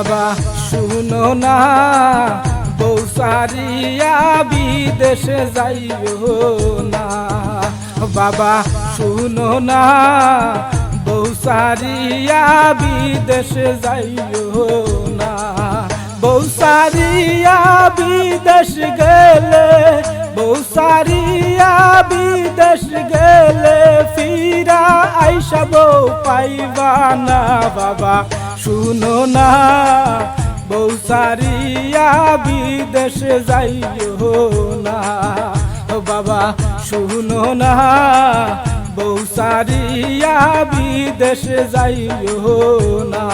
বাবা, শুনো না, বৌসারিয়া বিদেশে যাইও না। বাবা, শুনো না, বৌসারিয়া বিদেশে যাইও না। বৌসারিয়া বিদেশ গেলে, বৌসারিয়া বিদেশ গেলে ফিরা আইসা বউ পাইবা না বাবা। শুনো না বৌসারিয়া বিদেশে যাইও না। বাবা শুনো না বৌসারিয়া বিদেশে যাইও না।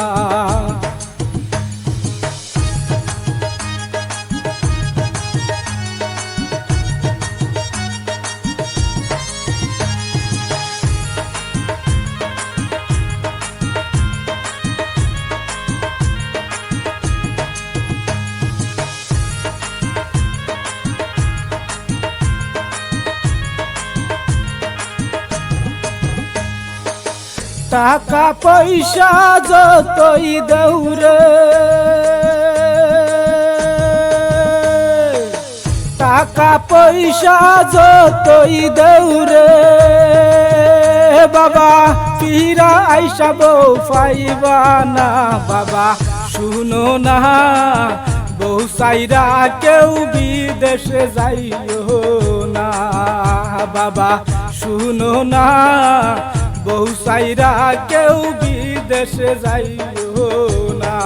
টাকা পয়সা যতই দৌড়ে টাকা পয়সা যতই দৌড়ে বাবা, ফিরা আইসা বউ পাইবা না বাবা। শুনো না, বউ সাইরা কেউ বিদেশে যাইও না বাবা। শুনো না বউ সাইরা কেউ বিদেশে যাইও না।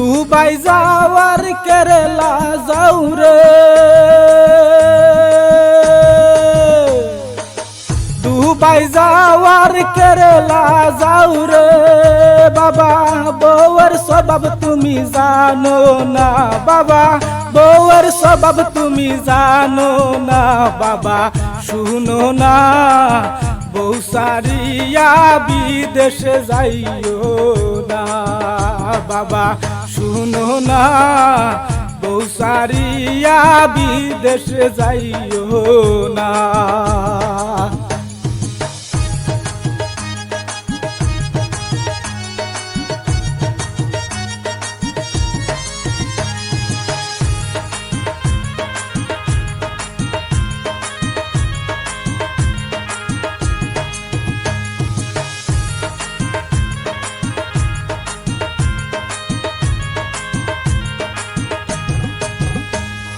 দুবাই যাওয়ার কেরালা যাও রে। দুবাই যাওয়ার কেরালা যাও রে। বাবা বউর স্বভাব তুমি জানো না বাবা বউর স্বভাব তুমি জানো না বাবা। শুনো না, বউ সারিয়া বিদেশে যাইও না। বাবা শুনো না বৌসারিয়া বিদেশে যাইও না।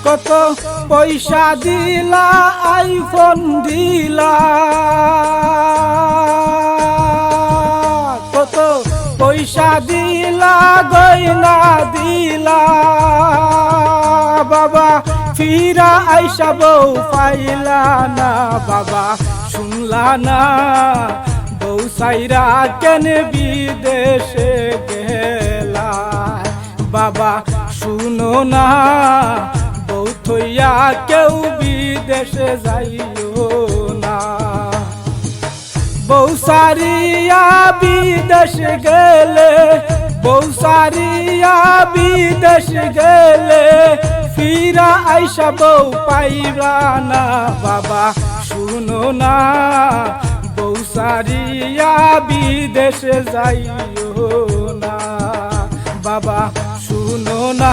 কত পয়সা দিলা আইফোন দিলা। কত পয়সা দিলা, গয়না দিলা। বাবা, ফিরা আইসা বউ পাইলা না, বাবা, শুনলা না। বউ সাইরা কেন বিদেশে গেলা? বাবা, শুনো না থইয়া কেউ বিদেশে যাইও না। বউ সারিয়া বিদেশ গেলে, বউ সারিয়া বিদেশ গেলে, ফিরা আইসা বউ পাইবা না, বাবা শুনো না। বউ সারিয়া বিদেশে যাইও না, বাবা শুনো না।